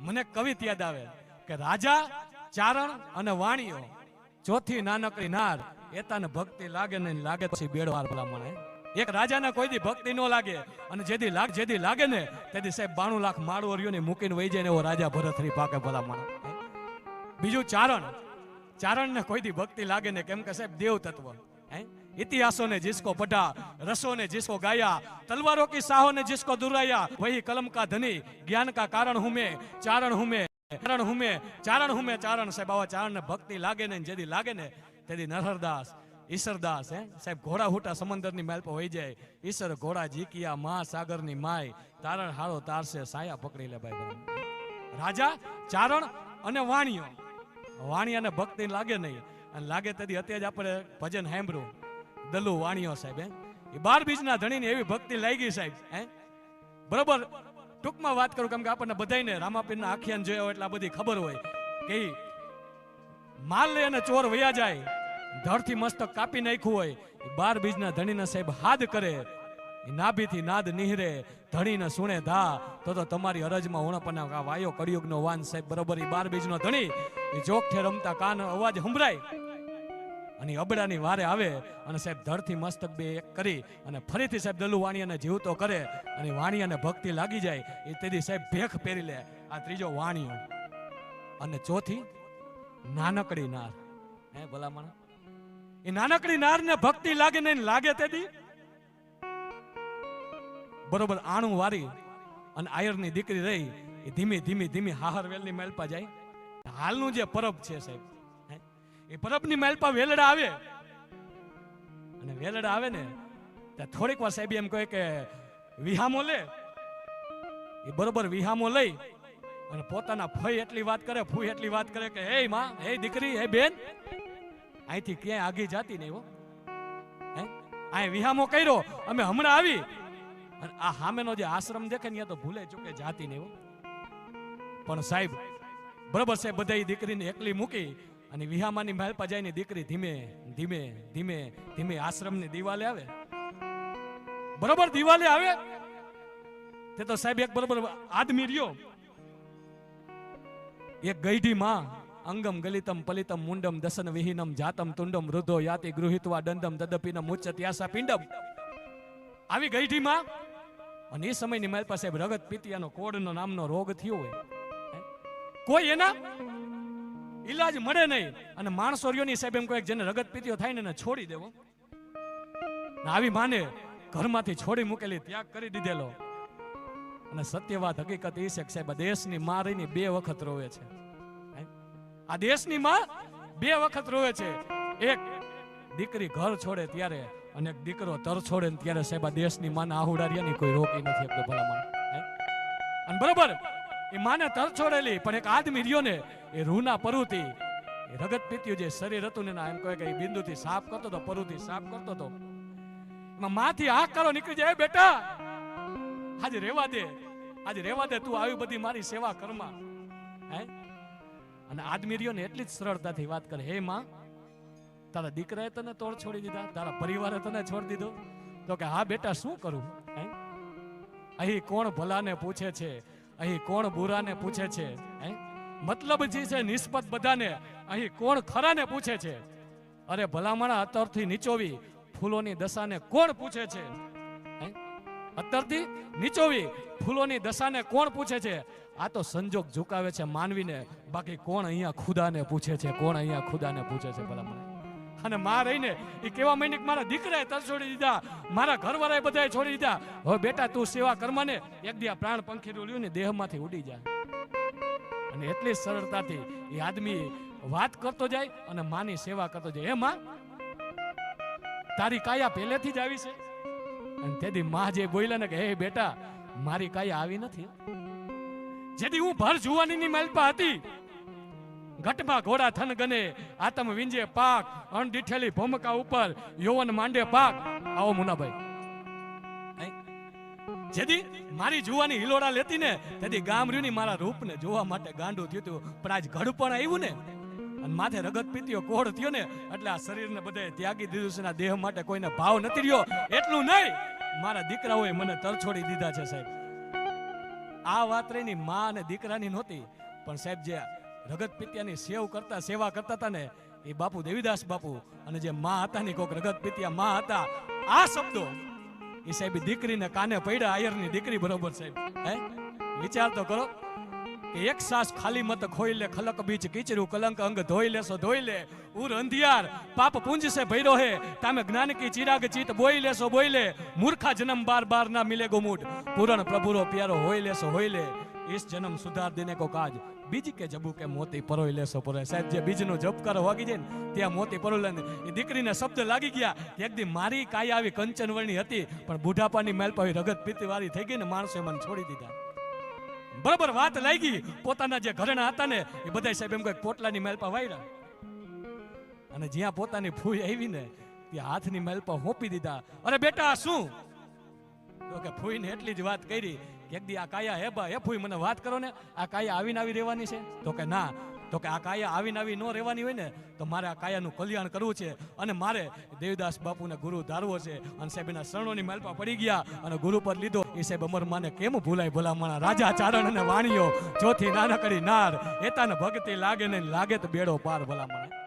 મને કવિત યાદ આવે કે રાજા, ચારણ અને વાણીઓ, ચોથી નાનકડી નાર, એતાને ભક્તિ લાગે ને લાગે પછી બેડવાર ભલામણ એક રાજાને કોઈ દી ભક્તિ ન લાગે અને જેદી લાગ જેદી લાગે ને તેથી સાહેબ બાણું લાખ માળવરીઓને મૂકીને વહી જાય ને એવો રાજા ભરતરી પાકે ભલામણ બીજું ચારણ. ચારણને કોઈ દી ભક્તિ લાગે ને કેમ કે સાહેબ દેવ તત્વ इतिहासों ने जिसको पढ़ा रसों ने जिसको गाया तलवारों की साहों ने जिसको दुराया वही कलम का धनी ज्ञान का कारण हूं मैं चारण हूं मैं ચારણ હું મેં ચારણ હું મેં ચારણ સાહેબ આવા ચારણ ને ભક્તિ લાગે ને જેદી લાગે ને તેથી નરહરદાસ ઈશ્વરદાસ હે સાહેબ ઘોડા હુટા સમંદરની મેલ પર હોઈ જાય ઈશ્વર ઘોડા જીકિયા મા સાગરની માય તારણ હારો તારશે સાયા પકડી લે ભાઈ બરાબર. રાજા ચારણ અને વાણિયો વાણિયાને ભક્તિ લાગે નહીં અને લાગે તેથી અત્યારે જ આપણે ભજન સાંભળ્યું દલુ વાણિયો સાહેબ એ બાર બીજના ધણીને એવી ભક્તિ લાગી સાહેબ, હે? બરોબર? ટૂંકમાં વાત કરું કેમ કે આપણને બધાયને રામાપીરના આખ્યાન જોયા હોય એટલે આ બધી ખબર હોય. કે માલ લઈ અને ચોર વયા જાય ધડથી મસ્તક કાપી નાખ્યું હોય બાર બીજના ધણીના સાહેબ હાદ કરે નાભીથી નાદ નિહરે, ધણીને સુણે ધા, તો તો તમારી અરજમાં ઉણપના વાયો કળિયુગનો વાન સાહેબ, બરોબર? એ બાર બીજનો ધણી, એ જોખે રમતા કાન અવાજ સંભળાય. અને અબડાની વારે આવે અને સાહેબ ધરથી મસ્તક બે એક કરી અને ફરીથી સાહેબ દલુ વાણિયાને જીવતો કરે અને વાણિયાને ભક્તિ લાગી જાય, એ તેથી સાહેબ ભેખ પહેરી લે. આ ત્રીજો વાણિયો અને ચોથી, નાનકડી નાર. હે ભલામણ? એ નાનકડી નારને ભક્તિ લાગે નહીં લાગે તેથી? બરોબર આણું વારી અને આયરની દીકરી રહી, એ ધીમી ધીમી હાહર હાહરવેલની મેલપા જાય. હાલનું જે પરબ છે સાહેબ એ પરબની મેલપા વેલડા આવે. અને વેલડા આવે ને, ત્યાં થોડીક વાર સાહેબ એમ કહે કે વિહામો લે. એ બરોબર વિહામો લઈ અને પોતાના ફઈ એટલી વાત કરે ફૂઈ એટલી વાત કરે કે, હે માં, હે દીકરી, હે બેન, અહીંથી ક્યાંય આગી જાતી નહીં હો. અહીં વિહામો કર્યો, અમે હમણાં આવી. અને આ સામેનો જે આશ્રમ દેખે ને તો ભૂલે ચૂકે જાતી નહીં હો. પણ સાહેબ, બરોબર સાહેબ બધા દીકરીને એકલી મૂકી અને વિહામાની મહેલ પજાઈની દીકરી ધીમે ધીમે ધીમે ધીમે આશ્રમની દિવાલે આવે. બરોબર દિવાલે આવે? તે તો સાહેબ એક બરોબર આદમી રહ્યો. એક ગઈઢી માં અંગમ ગલિતમ પલિતમ મુંડમ દસન વિહીનમ જાતમ તુંડમ રુદ્ધો યાતિ ગૃહિતવા દંડમ દદપીનમ ઉચ્ચત યાસા પિંડમ. આવી ગઈઢી માં અને એ સમયની મારી પાસે રગત પીતિયાનો કોડનો નામનો રોગ થયો હોય. કોઈ એના? ઈલાજ મળે નહીં. અને માણસોરિયોની સાહેબ એમ કહે જેને રગત પીતીઓ થાય ને છોડી દેવો. આવી માને ઘરમાંથી છોડી મૂકેલી ત્યાગ કરી દીધેલો. અને સત્ય હકીકત એ છે સાહેબ દેશની માં રહીને બે વખત રોવે છે. આ દેશની માં બે વખત રોવે છે. એક દીકરી ઘર છોડે ત્યારે અને એક દીકરો તર છોડે ને ત્યારે સાહેબ દેશની માને આહુડારિયાની કોઈ રોકી નથી એક ભલામણ. અને બરોબર, એ માને તર છોડેલી, પણ એક આદમી રહ્યો ને એ રૂના પરુતી એ રગત પીત્યું જે શરીર હતું ને એમ કહે કે એ બિંદુથી સાફ કરતો તો પરુથી સાફ કરતો તો એમાં માથી આ કરો નીકળી જાય, "એ બેટા, આજે રેવા દે, આજે રેવા દે, તું આવી બધી મારી સેવા કરમાં. હે? અને આદમી રહ્યો ને એટલી જ સરળતાથી વાત કરે, હે માં, તારા દીકરાએ તને તોડ છોડી દીધા, તારા પરિવારે તને છોડી દીધો. તો કે, હા બેટા, શું કરું? અહીં કોણ ભલાને પૂછે છે? અહીં કોણ બુરાને પૂછે છે? હે? મતલબ જે છે નિસ્બત બધાને. અહીં કોણ ખરાને પૂછે છે? અરે ભલામણા અત્તરથી નીચોવી ફૂલોની દશાને કોણ પૂછે છે? અત્તરથી નીચોવી ફૂલોની દશાને કોણ પૂછે છે? આ તો સંજોગ ઝુકાવે છે માનવીને. બાકી કોણ અહીંયા ખુદાને પૂછે છે? કોણ અહીંયા ખુદાને પૂછે છે ભલામણા અને માં રહીને એ કેવા મહિને મારા દીકરાએ તર છોડી દીધા. મારા ઘરવાળાએ બધાએ છોડી દીધા. હવે બેટા, તું સેવા કરમાને. એક દી પ્રાણ પંખી રૂલ્યું ને દેહમાંથી ઉડી જાય. અને એટલી સરળતાથી એ આદમી વાત કરતો જાય અને માની સેવા કરતો જાય. માં તારી કાયા પહેલેથી જ આવી છે? અને તેથી માં જે બોલ્યા ને કે, હે બેટા, મારી કાયા આવી નથી. જેથી હું ભર જુવાનીની માલપા હતી. ઘટમાં ઘોડા થન ગને આતમ વિંજે પાક અણડીઠેલી ભૂમકા ઉપર યૌવન માંડે પાક. આવો મુનાભાઈ? જેથી મારી જુવાની હિલોડા લેતી ને તેથી ગામરીની મારા રૂપને જોવા માટે ગાંડું થયું હતું. પણ આજ ઘડપણ આવ્યું ને, અને માથે રગત પીતીઓ કોડ થયો ને, એટલે આ શરીરને બધાએ ત્યાગી દીધું છે દેહ માટે કોઈને ભાવ નથી રહ્યો. એટલું નહીં, મારા દીકરાઓએ મને તરછોડી દીધા છે સાહેબ. આ વાત રહીની મા અને દીકરાની નહોતી, પણ સાહેબ જે રગત પિત્યાની સેવ કરતા, સેવા કરતા હતા ને, એ બાપુ દેવીદાસ બાપુ, અને જે મા હતા ને કોક રગત પિત્યા મા હતા. આ શબ્દો એ સાહેબ દીકરીને કાને પડ્યા આયરની દીકરી બરોબર સાહેબ. હે? વિચાર તો કરો કે એક સાસ ખાલી મત ખોઈ લે, ખલક બીજ કીચરું, કલંક અંગ ધોઈ લેસો ધોઈ લે. ઉર અંધિયાર, પાપ પુંજ સે ભૈરો હે. તામે જ્ઞાન કી ચિરાગ ચિત બોઈ લેસો બોઈ લે. મૂર્ખા જન્મ બાર બાર ના મિલે ગુમુટ પૂરણ પ્રભુરો પ્યારો હોઈ લેસો હોઈ લે. ઇસ જન્મ સુધાર દેને કો કાજ. બીજ કે જબુ કે મોતી પરોઈ લેસો પરોય સાહેબ, જે બીજનો જપ કરો, વાગી જાય ને, ત્યાં મોતી પરોઈ લે એ દીકરીને શબ્દ લાગી ગયા. કે એક દી મારી કાઈ આવી કંચનવર્ણી હતી, પણ બુઢાપાની મેલ પાવી રગત પીતી વાળી થઈ ગઈ ને માણસે મને છોડી દીધા. બરાબર વાત લાગી. પોતાના જે ઘરેણા હતા ને, એ બધા સાહેબ એમ કહે, પોટલાની મેલ પર વાયરા. અને જ્યાં પોતાની ફૂઈ આવી ને, ત્યાં હાથની મેલ પર હોપી દીધા. અરે બેટા, શું? તો કે ફૂઈને એટલી જ વાત કરી કે એક દી આ કાયા હે હે ફૂઈ મને વાત કરો ને, આ કાયા આવીને આવી રહેવાની છે? તો કે ના, તો કે આ કાયા આવીને આવી ન રહેવાની હોય ને, તો મારે આ કાયાનું કલ્યાણ કરવું છે અને મારે દેવદાસ બાપુને ગુરુ ધારવો છે અને સાહેબ એના શરણોની માલપા પડી ગયા અને ગુરુ પર લીધો. એ સાહેબ અમર માને કેમ ભૂલાય ભલામણા? રાજા ચારણ અને વાણીઓ, ચોથી નાનકડી નાર, એતાને ભક્તિ લાગે ને લાગે તો બેડો પાર ભલામણા.